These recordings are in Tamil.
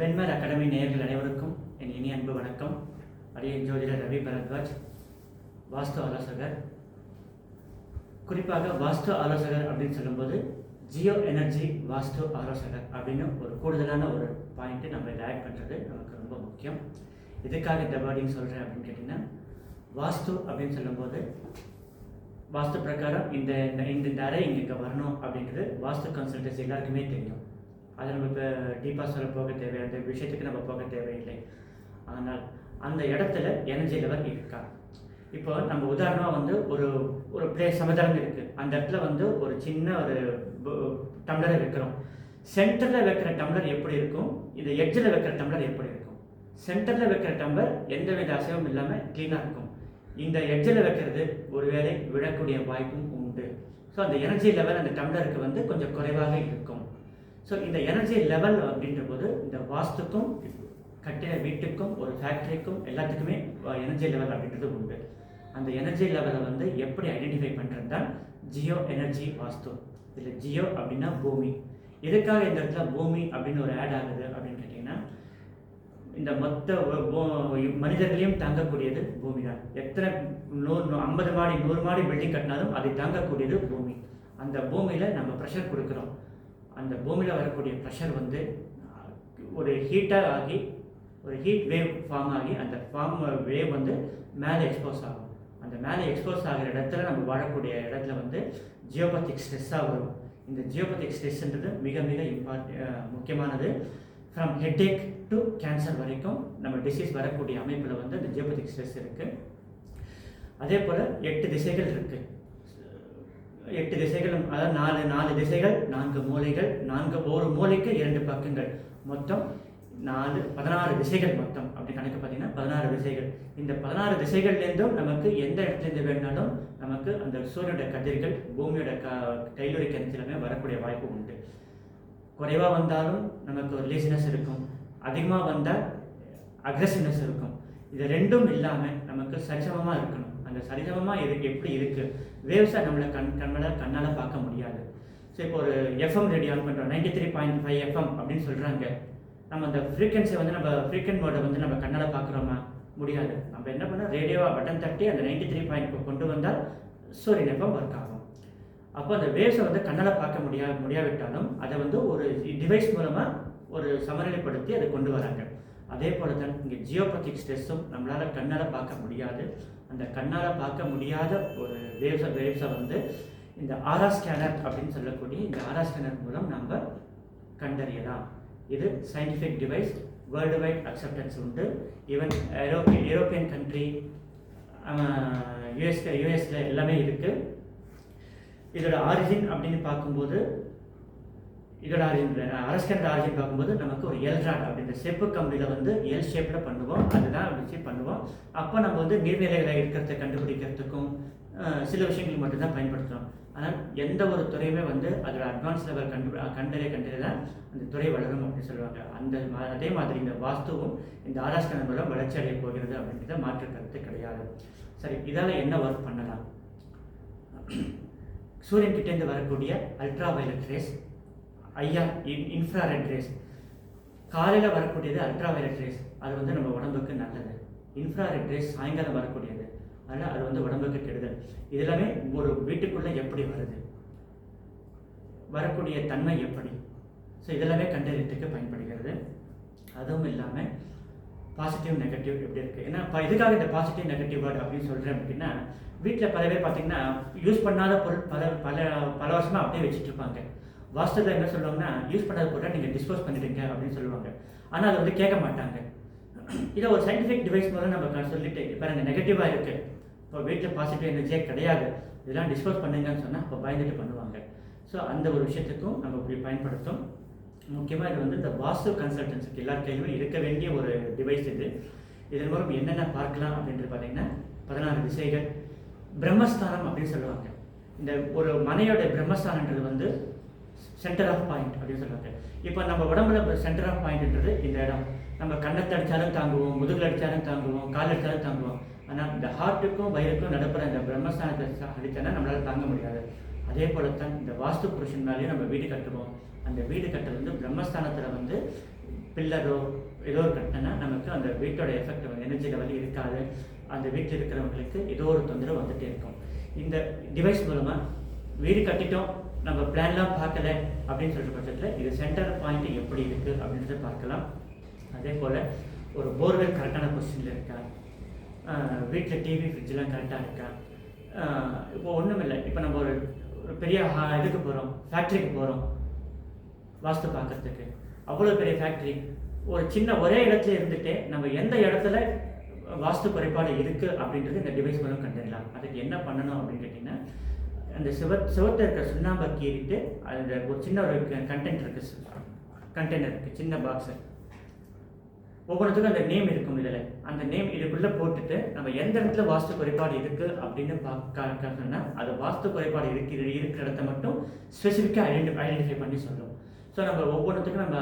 வெண்மர் அகாடமி நேயர்கள் அனைவருக்கும் என் இனி அன்பு வணக்கம். அடியன் ஜோதிடர் ரவி பரத்வாஜ் வாஸ்து ஆலோசகர். குறிப்பாக வாஸ்து ஆலோசகர் அப்படின்னு சொல்லும்போது ஜியோ எனர்ஜி வாஸ்து ஆலோசகர் அப்படின்னு ஒரு கூடுதலான ஒரு பாயிண்ட்டு நம்ம இதை ஆட் பண்ணுறது நமக்கு ரொம்ப முக்கியம். எதுக்காக இந்த வேர்டிங் சொல்கிறேன் அப்படின்னு கேட்டிங்கன்னா வாஸ்து அப்படின்னு சொல்லும்போது வாஸ்து பிரகாரம் இந்த இந்த இந்த அறை இங்கே வரணும் அப்படின்றது வாஸ்து கன்சல்டன்சி எல்லாருக்குமே தெரியும். அது நம்ம இப்போ டீப்பாக சொல்ல போக தேவை அந்த விஷயத்துக்கு நம்ம போக தேவையில்லை. ஆனால் அந்த இடத்துல எனர்ஜி லெவல் இருக்கா? இப்போ நம்ம உதாரணமாக வந்து ஒரு ஒரு பிளேஸ் சமதளம் இருக்குது அந்த இடத்துல வந்து ஒரு சின்ன ஒரு டம்ளரை வைக்கிறோம். சென்டரில் வைக்கிற டம்ளர் எப்படி இருக்கும்? இந்த எட்ஜில் வைக்கிற டம்ளர் எப்படி இருக்கும்? சென்டரில் வைக்கிற டம்ளர் எந்த வித அசைவும் இல்லாமல் க்ளீனாக இருக்கும். இந்த எட்ஜில் வைக்கிறது ஒருவேளை விழக்கூடிய வாய்ப்பும் உண்டு. ஸோ அந்த எனர்ஜி லெவல் அந்த டம்ளருக்கு வந்து கொஞ்சம் குறைவாக இருக்கும். ஸோ இந்த எனர்ஜி லெவல் அப்படின்ற போது இந்த வாஸ்துக்கும் கட்டிட வீட்டுக்கும் ஒரு ஃபேக்ட்ரிக்கும் எல்லாத்துக்குமே எனர்ஜி லெவல் அப்படின்றது உண்டு. அந்த எனர்ஜி லெவலை வந்து எப்படி ஐடென்டிஃபை பண்ணுறது தான் ஜியோ எனர்ஜி வாஸ்து. இதில் ஜியோ அப்படின்னா பூமி. எதுக்காக இந்த இடத்துல பூமி அப்படின்னு ஒரு ஆட் ஆகுது அப்படின்னு கேட்டிங்கன்னா இந்த மொத்த மனிதர்களையும் தாங்கக்கூடியது பூமி தான். எத்தனை நூறு நூ- ஐம்பது மாடி நூறு மாடி பில்டிங் கட்டினாலும் அதை தாங்கக்கூடியது பூமி. அந்த பூமியில் நம்ம ப்ரெஷர் கொடுக்குறோம். அந்த பூமியில் வரக்கூடிய ப்ரெஷர் வந்து ஒரு ஹீட்டாக ஆகி ஒரு ஹீட் வேவ் ஃபார்ம் ஆகி அந்த ஃபார்ம் வேவ் வந்து மேலே எக்ஸ்போஸ் ஆகும். அந்த மேலே எக்ஸ்போஸ் ஆகிற இடத்துல நம்ம வாழக்கூடிய இடத்துல வந்து ஜியோபத்திக் ஸ்ட்ரெஸ்ஸாக வரும். இந்த ஜியோபத்திக் ஸ்ட்ரெஸ்ன்றது மிக மிக இம்பார்ட் முக்கியமானது. ஃப்ரம் ஹெட்டேக் டு கேன்சர் வரைக்கும் நம்ம டிசீஸ் வரக்கூடிய அமைப்பில் வந்து இந்த ஜியோபத்திக் ஸ்ட்ரெஸ் இருக்குது அதே போல் எட்டு திசைகள் இருக்குது எட்டு திசைகளும் அதாவது நாலு நாலு திசைகள் நான்கு மூலைகள் நான்கு ஒரு மூலைக்கு இரண்டு பக்கங்கள். மொத்தம் நாலு பதினாறு திசைகள் மொத்தம். அப்படி கணக்கு பார்த்தீங்கன்னா பதினாறு திசைகள். இந்த பதினாறு திசைகள்லேருந்தும் நமக்கு எந்த இடத்துலேருந்து வேணாலும் நமக்கு அந்த சூரியனோட கதிர்கள் பூமியோட க கைலுறை கிணத்துலமே வரக்கூடிய வாய்ப்பு உண்டு. குறைவாக வந்தாலும் நமக்கு ஒரு லேசினஸ் இருக்கும். அதிகமாக வந்தால் அக்ரஸிவ்னஸ் இருக்கும். இது ரெண்டும் இல்லாமல் நமக்கு சரிசமமாக இருக்கணும். அந்த சரிசமமாக இருக்கு எப்படி இருக்குது வேவ்ஸை நம்மளை கண் கண்ணால் கண்ணால் பார்க்க முடியாது. ஸோ இப்போ ஒரு எஃப்எம் ரேடியோ ஆன் பண்ணுறோம் ninety three point five FM அப்படின்னு சொல்கிறாங்க நம்ம அந்த ஃப்ரீக்வன்சி வந்து நம்ம ஃப்ரீக்வன்ட் மோடை வந்து நம்ம கண்ணால் பார்க்குறோமா? முடியாது. நம்ம என்ன பண்ணோம் ரேடியோவாக பட்டன் தட்டி அந்த நைன்டி த்ரீ பாயிண்ட் கொண்டு வந்தால் சூரியன் எஃப்எம் ஒர்க் ஆகும். அப்போ அந்த வேவ்ஸை வந்து கண்ணால் பார்க்க முடியா முடியாவிட்டாலும் அதை வந்து ஒரு டிவைஸ் மூலமாக ஒரு சமநிலைப்படுத்தி அதை கொண்டு வராங்க. அதே போல தான் இங்கே ஜியோபத்திக் ஸ்ட்ரெஸ்ஸும் நம்மளால் கண்ணால் பார்க்க முடியாது. அந்த கண்ணால் பார்க்க முடியாத ஒரு வேவ்ஸை வேவ்ஸை வந்து இந்த ஆரா ஸ்கேனர் அப்படின்னு சொல்லக்கூடிய இந்த ஆரா ஸ்கேனர் மூலம் நம்ம கண்டறியலாம். இது scientific device world wide acceptance உண்டு ஈவன் ஐரோப்பிய யூரோப்பியன் கண்ட்ரி யூஎஸ் யூஎஸில் எல்லாமே இருக்குது இதோட ஆரிஜின் அப்படின்னு பார்க்கும்போது இதோட ஆரிஜின் அரஸ்கண்ட் பார்க்கும்போது நமக்கு ஒரு எல்ராட் அப்படின்ற செப்பு கம்பியில் வந்து எல் ஷேப்பில் பண்ணுவோம். அதுதான் வச்சு பண்ணுவோம். அப்போ நம்ம வந்து நீர்நிலைகளை இருக்கிறத கண்டுபிடிக்கிறதுக்கும் சில விஷயங்கள் மட்டும்தான் பயன்படுத்துகிறோம் ஆனால் எந்த ஒரு துறையுமே வந்து அதோட அட்வான்ஸ் லெவல் கண்டு கண்டறிய கண்டறிய தான் அந்த துறை வளரும் அப்படின்னு சொல்லுவாங்க. அந்த அதே மாதிரி இந்த வாஸ்துவும் இந்த ஆராய்ச்சி மூலம் வளர்ச்சி அடைய போகிறது அப்படின்றத மாற்று கருத்து கிடையாது. சரி இதால் என்ன ஒர்க் பண்ணலாம்? சூரியன் கிட்டேருந்து வரக்கூடிய அல்ட்ரா வயலட் ரேஸ் ஐயா இன் இன்ஃப்ராரெட் ரேஸ் காலையில் வரக்கூடியது அல்ட்ராவைலட் ரேஸ் அது வந்து நம்ம உடம்புக்கு நல்லது. இன்ஃப்ராரெட் ரேஸ் சாயங்காலம் வரக்கூடியது. அதனால் அது வந்து உடம்புக்கு கெடுதல். இதெல்லாமே ஒரு வீட்டுக்குள்ளே எப்படி வருது? வரக்கூடிய தன்மை எப்படி? ஸோ இதெல்லாமே கண்டறியத்துக்கு பயன்படுகிறது. அதுவும் இல்லாமல் பாசிட்டிவ் நெகட்டிவ் எப்படி இருக்குது ஏன்னா இப்போ எதுக்காக இந்த பாசிட்டிவ் நெகட்டிவ் வேர்டு அப்படின்னு சொல்கிறேன் அப்படின்னா வீட்டில் பல பேர் பார்த்தீங்கன்னா யூஸ் பண்ணாத பொருள் பல பல பல வருஷமாக அப்படியே வச்சுட்டு இருப்பாங்க என்ன சொல்லுவாங்கன்னா யூஸ் பண்ணாத பொருளை நீங்கள் டிஸ்போஸ் பண்ணிடுங்க அப்படின்னு சொல்லுவாங்க. ஆனால் அதை வந்து கேட்க மாட்டாங்க. இதை ஒரு சயின்டிஃபிக் டிவைஸ் மூலம் நம்ம சொல்லிட்டு சொல்லிட்டு பாருங்க நெகட்டிவாக இருக்குது இப்போ வீட்டில் பாசிட்டிவ் எனர்ஜியே கிடையாது. இதெல்லாம் டிஸ்போஸ் பண்ணுங்கன்னு சொன்னால் இப்போ பயந்துட்டு பண்ணுவாங்க. ஸோ அந்த ஒரு விஷயத்துக்கும் நம்ம இப்படி பயன்படுத்தும். முக்கியமாக இது வந்து இந்த வாஸ்து கன்சல்டன்ஸுக்கு எல்லார் கையிலுமே இருக்க வேண்டிய ஒரு டிவைஸ் இது. இதன் மூலம் என்னென்ன பார்க்கலாம் அப்படின்றது பார்த்தீங்கன்னா பதினாறு திசைகள். பிரம்மஸ்தானம் அப்படின்னு சொல்லுவாங்க. இந்த ஒரு மனையோட பிரம்மஸ்தானன்றது வந்து சென்டர் ஆஃப் பாயிண்ட் அப்படின்னு சொல்லுவாங்க. இப்போ நம்ம உடம்புல சென்டர் ஆஃப் பாயிண்ட்ன்றது இந்த இடம். நம்ம கண்ணத்தை அடித்தாலும் தாங்குவோம் முதுகில் அடித்தாலும் தாங்குவோம் கால் அடித்தாலும் தாங்குவோம். ஆனால் இந்த ஹார்ட்டுக்கும் வயிறுக்கும் நடப்புற இந்த பிரம்மஸ்தானத்தை அடித்தனா நம்மளால் தாங்க முடியாது. அதே போல தான் இந்த வாஸ்து புருஷன் மேலேயும் நம்ம வீடு கட்டுவோம். அந்த வீடு கட்டுறது வந்து பிரம்மஸ்தானத்தில் வந்து பில்லரோ ஏதோ ஒரு கட்டினா நமக்கு அந்த வீட்டோட எஃபெக்ட் எனர்ஜி லெவல் இருக்காது. அந்த வீட்டில் இருக்கிறவங்களுக்கு ஏதோ ஒரு தொந்தரவு வந்துகிட்டே இருக்கும். இந்த டிவைஸ் மூலமாக வீடு கட்டிட்டோம். நம்ம பிளான்லாம் பார்க்கல அப்படின்னு சொல்கிற பட்சத்தில் இது சென்டர் பாயிண்ட் எப்படி இருக்குது அப்படின்றத பார்க்கலாம். அதே போல் ஒரு போர்வெல் கரெக்டான பொசிஷனில் இருக்கா? வீட்டில் டிவி ஃப்ரிட்ஜெலாம் கரெக்டாக இருக்கா? இப்போ ஒன்றும் இல்லை. இப்போ நம்ம ஒரு ஒரு பெரிய இதுக்கு போகிறோம் ஃபேக்ட்ரிக்கு போகிறோம் வாஸ்து பார்க்கறதுக்கு. அவ்வளோ பெரிய ஃபேக்ட்ரி ஒரு சின்ன ஒரே இடத்துல இருந்துட்டு நம்ம எந்த இடத்துல வாஸ்து குறைபாடு இருக்குது அப்படின்றது இந்த டிவைஸ் மூலம் கண்டுடலாம் அதுக்கு என்ன பண்ணணும் அப்படின்னு கேட்டிங்கன்னா அந்த சிவ சிவத்தை இருக்கிற சுண்ணாம்பை கீறிட்டு அதில் ஒரு சின்ன ஒரு கண்டென்ட் இருக்குது கண்டெய்னர் இருக்குது சின்ன பாக்ஸு ஒவ்வொன்றுத்துக்கும் அந்த நேம் இருக்கும் இதில். அந்த நேம் இதுக்குள்ளே போட்டுட்டு நம்ம எந்த இடத்துல வாஸ்து குறைபாடு இருக்குது அப்படின்னு பார்க்கணும்னா அது வாஸ்து குறைபாடு இருக்கிற இருக்கிற இடத்த மட்டும் ஸ்பெசிஃபிக்காக ஐடென்டி ஐடென்டிஃபை பண்ணி சொல்லும். ஸோ நம்ம ஒவ்வொன்றுத்துக்கும் நம்ம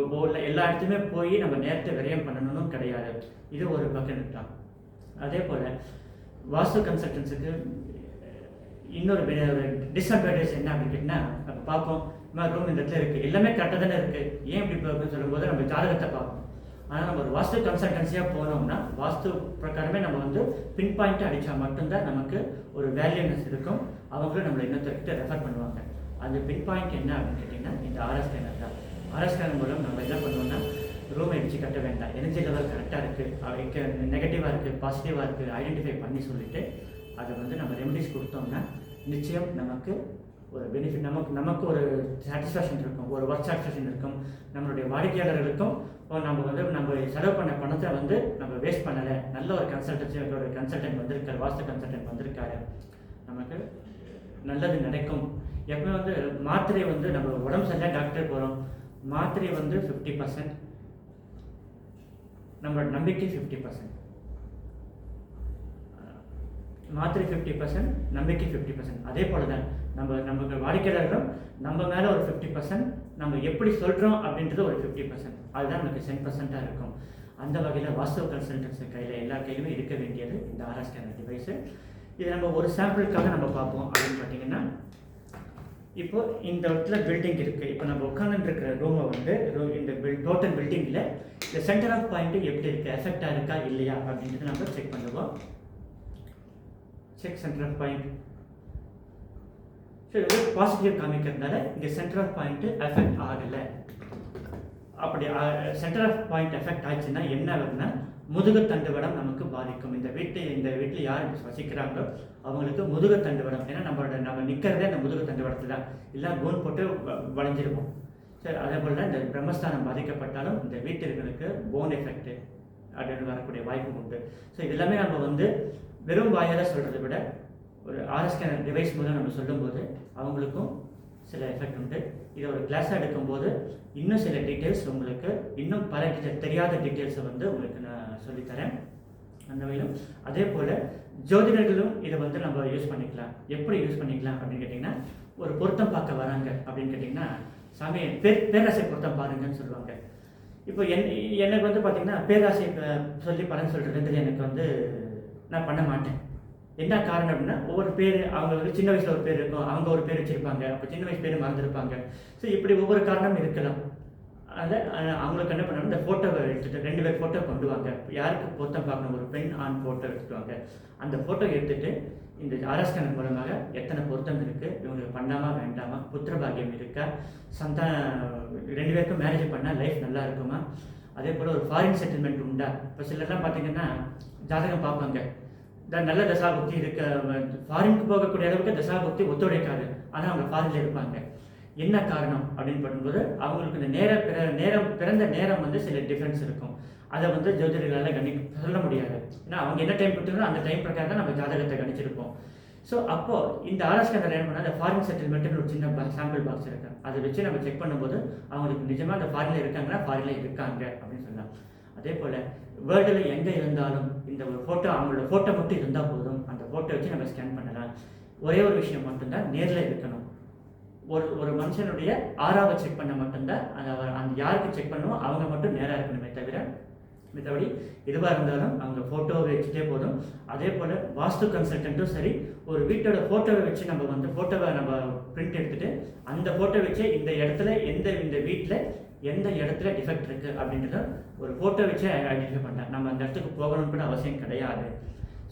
ஒவ்வொரு எல்லா இடத்துலையுமே போய் நம்ம நேரத்தை விரயம் பண்ணணும்னு கிடையாது. இது ஒரு பக்கம் தான் அதே போல் வாஸ்து கன்சல்டன்ஸுக்கு இன்னொரு டிஸ்அட்வான்டேஜ் என்ன அப்படின்னு கேட்டிங்கன்னா நம்ம பார்ப்போம். ரூம் இந்த இடத்துல இருக்குது எல்லாமே கரெக்டாக தானே இருக்குது ஏன் இப்படி இருக்குன்னு சொல்லும்போது நம்ம ஜாதகத்தை பார்ப்போம். ஆனால் நம்ம ஒரு வாஸ்து கன்சல்டன்சியாக போனோம்னா வாஸ்து பிரகாரமே நம்ம வந்து பின் பாயிண்ட் அடித்தா மட்டும்தான் நமக்கு ஒரு வேல்யூனஸ் இருக்கும். அவங்களும் நம்மளை இன்னொருத்தர்கிட்ட ரெஃபர் பண்ணுவாங்க. அந்த பின் பாயிண்ட் என்ன அப்படின்னு கேட்டிங்கன்னா இந்த ஆர்எஸ் ஸ்கேனர் தான். ஆர்எஸ் ஸ்கேனர் மூலம் நம்ம என்ன பண்ணுவோம்னா ரூம் அடித்து கட்ட வேண்டாம். எனர்ஜி லெவல் கரெக்டாக இருக்குது நெகட்டிவாக இருக்குது பாசிட்டிவாக இருக்குது ஐடென்டிஃபை பண்ணி சொல்லிட்டு அதை வந்து நம்ம ரெமெடிஸ் கொடுத்தோம்னா நிச்சயம் நமக்கு ஒரு பெனிஃபிட் நமக்கு நமக்கு ஒரு சாட்டிஸ்ஃபேக்ஷன் இருக்கும் ஒரு ஒர்க் சாட்டிஸ்ஃபேக்ஷன் இருக்கும். நம்மளுடைய வாடிக்கையாளர்களுக்கும் நம்ம வந்து நம்ம செலவு பண்ண பணத்தை வந்து நம்ம வேஸ்ட் பண்ணலை. நல்ல ஒரு கன்சல்டன்சி ஒரு கன்சல்டன்ட் வந்திருக்காரு வாஸ்து கன்சல்டன்ட் வந்திருக்காரு. நமக்கு நல்லது நடக்கும் எப்பவுமே வந்து மாத்திரை வந்து நம்ம உடம்பு சரியாக டாக்டர் போகிறோம் மாத்திரை வந்து ஃபிஃப்டி பர்சன்ட் நம்மளோட நம்பிக்கை ஃபிஃப்டி பர்சன்ட் மாத்திரை ஃபிஃப்டி பர்சன்ட் நம்பிக்கை ஃபிஃப்டி பர்சன்ட் அதே போல தான் நம்ம நமக்கு வாடிக்கையாளர்களும் நம்ம மேலே ஒரு ஃபிஃப்டி பர்சன்ட் நம்ம எப்படி சொல்கிறோம் அப்படின்றது ஒரு ஃபிஃப்டி பர்சன்ட் அதுதான் நமக்கு சென் பர்சன்ட்டாக இருக்கும். அந்த வகையில் வாஸ்தவ கன்சல்டன்ஸ் கையில் எல்லா கையிலுமே இருக்க வேண்டியது இந்த ஆர்எஸ் ஸ்கேனர் டிவைஸு இது நம்ம ஒரு சாம்பிளுக்காக நம்ம பார்ப்போம் அப்படின்னு பார்த்தீங்கன்னா இப்போ இந்த இடத்துல பில்டிங் இருக்குது இப்போ நம்ம உட்காந்துருக்கிற ரூமை வந்து room- இந்த பில் டோட்டல் பில்டிங்கில் இந்த சென்டர் ஆஃப் பாயிண்ட்டு எப்படி இருக்குது எஃபெக்டாக இருக்கா? இல்லையா? அப்படின்றது நம்ம செக் பண்ணுவோம். Check centre of point so இது பாசிட்டிவ் காமிக்கிறதுனால இங்கே சென்டர் ஆஃப் பாயிண்ட்டு எஃபெக்ட் ஆகலை. அப்படி சென்டர் ஆஃப் பாயிண்ட் எஃபெக்ட் ஆச்சுன்னா என்ன ஆகுதுன்னா முதுகுத்தண்டுவடம் நமக்கு பாதிக்கும். இந்த வீட்டு இந்த வீட்டில் யார் வசிக்கிறாங்களோ அவங்களுக்கு முதுகுத்தண்டுவடம். ஏன்னா நம்மளோட நம்ம நிற்கிறதே அந்த முதுகுத்தண்டுவடத்தில் தான் இல்லை கோன் போட்டு வ- சரி அதே போல் தான் இந்த பிரம்மஸ்தானம் பாதிக்கப்பட்டாலும் இந்த வீட்டிற்கு போன் எஃபெக்ட்டு அப்படின்னு வரக்கூடிய வாய்ப்பு உண்டு. ஸோ இது எல்லாமே நம்ம வந்து வெறும் வாயால் சொல்கிறத விட ஒரு ஆர்எஸ்கேனர் டிவைஸ் மூலம் நம்ம சொல்லும்போது அவங்களுக்கும் சில எஃபெக்ட் உண்டு. இதை ஒரு கிளாஸாக எடுக்கும்போது இன்னும் சில டீட்டெயில்ஸ் உங்களுக்கு இன்னும் பல டீட்டெயில் தெரியாத டீட்டெயில்ஸை வந்து உங்களுக்கு நான் சொல்லித்தரேன். அந்த வகையிலும் அதே போல் ஜோதிடர்களும் இதை வந்து நம்ம யூஸ் பண்ணிக்கலாம். எப்படி யூஸ் பண்ணிக்கலாம் அப்படின்னு கேட்டிங்கன்னா ஒரு பொருத்தம் பார்க்க வராங்க அப்படின்னு கேட்டிங்கன்னா சாமி பேர் பேரரசை பொருத்தம் பாருங்கன்னு சொல்லுவாங்க. இப்போ என் எனக்கு வந்து பார்த்தீங்கன்னா பேராசை சொல்லி பலன் சொல்கிறது எனக்கு வந்து நான் பண்ண மாட்டேன். என்ன காரணம் அப்படின்னா ஒவ்வொரு பேர் அவங்க வந்து சின்ன வயசில் ஒரு பேர் இருக்கும் அவங்க ஒரு பேர் வச்சுருப்பாங்க அப்போ சின்ன வயசு பேர் மறந்துருப்பாங்க. ஸோ இப்படி ஒவ்வொரு காரணமும் இருக்கலாம். அதில் அவங்களுக்கு என்ன பண்ணணும் இந்த ஃபோட்டோவை எடுத்துகிட்டு ரெண்டு பேர் ஃபோட்டோ கொண்டு வாங்க. யாருக்கு பொருத்தம் பார்க்கணும்? ஒரு பெண் ஆண் ஃபோட்டோ எடுத்துகிட்டு வாங்க. அந்த ஃபோட்டோ எடுத்துகிட்டு இந்த ஆர்எஸ்கன் மூலமாக எத்தனை பொருத்தம் இருக்குது இவங்களுக்கு பண்ணாமா வேண்டாமா? புத்திர பாக்கியம் இருக்கா? சந்தான ரெண்டு பேருக்கும் மேரேஜ் பண்ணால் லைஃப் நல்லா இருக்குமா? அதே போல் ஒரு ஃபாரின் செட்டில்மெண்ட் உண்டா? இப்போ சிலர்லாம் பார்த்தீங்கன்னா ஜாதகம் பார்ப்பாங்க. இந்த நல்ல தசாபக்தி இருக்க ஃபாரினுக்கு போகக்கூடிய அளவுக்கு தசாபக்தி ஒத்துழைக்காது. ஆனால் அவங்க ஃபாரினில் இருப்பாங்க. என்ன காரணம் அப்படின்னு பண்ணும்போது அவங்களுக்கு இந்த நேர பிற நேரம் பிறந்த நேரம் வந்து சில டிஃப்ரென்ஸ் இருக்கும். அதை வந்து ஜோதிடர்களால் கணி சொல்ல முடியாது. ஏன்னா அவங்க என்ன டைம் கொடுத்தாங்களோ அந்த டைம் பிரகாரம் தான் நம்ம ஜாதகத்தை கணிச்சிருப்போம். ஸோ அப்போது இந்த ஆர்எஸ் என்ன பண்ணால் அந்த ஃபாரின் செட்டில்மெண்ட்டுன்னு ஒரு சின்ன சாம்பிள் பாக்ஸ் இருக்கு. அதை வச்சு நம்ம செக் பண்ணும்போது அவங்களுக்கு நிஜமாக அந்த ஃபாரினில் இருக்காங்கன்னா ஃபாரினில் இருக்காங்க அப்படின்னு சொன்னாங்க. அதே போல் வேர்ல்டில் எங்கே இருந்தாலும் இந்த ஒரு ஃபோட்டோ அவங்களோட ஃபோட்டோ மட்டும் இருந்தால் போதும். அந்த ஃபோட்டோ வச்சு நம்ம ஸ்கேன் பண்ணலாம். ஒரே ஒரு விஷயம் மட்டும்தான் நேரில் இருக்கணும். ஒரு ஒரு மனுஷனுடைய ஆறாவை செக் பண்ண மட்டும்தான் அந்த அவர் அந்த யாருக்கு செக் பண்ணுவோம் அவங்க மட்டும் நேராக இருக்கணுமே தவிர மற்றபடி எதுவாக இருந்தாலும் அவங்க ஃபோட்டோவை வச்சுட்டே போதும். அதே போல் வாஸ்து கன்சல்டண்ட்டும் சரி ஒரு வீட்டோட ஃபோட்டோவை வச்சு நம்ம வந்து ஃபோட்டோவை நம்ம பிரிண்ட் எடுத்துட்டு அந்த ஃபோட்டோ வச்சு இந்த இடத்துல எந்த இந்த வீட்டில் எந்த இடத்துல டிஃபெக்ட் இருக்குது அப்படின்றத ஒரு ஃபோட்டோ வச்சு ஐடென்டிஃபை பண்ணிட்டேன் நம்ம அந்த இடத்துக்கு போகணும்னு கூட அவசியம் கிடையாது.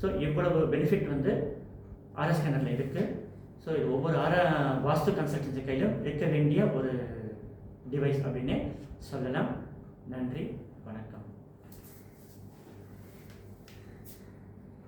ஸோ இவ்வளவு பெனிஃபிட் வந்து ஆர்எஸ் ஸ்கேனரில் இருக்குது ஸோ இது ஒவ்வொரு ஆர வாஸ்து கன்சல்டன்சி கையிலும் இருக்க வேண்டிய ஒரு டிவைஸ் அப்படின்னு சொல்லலாம். நன்றி வணக்கம்.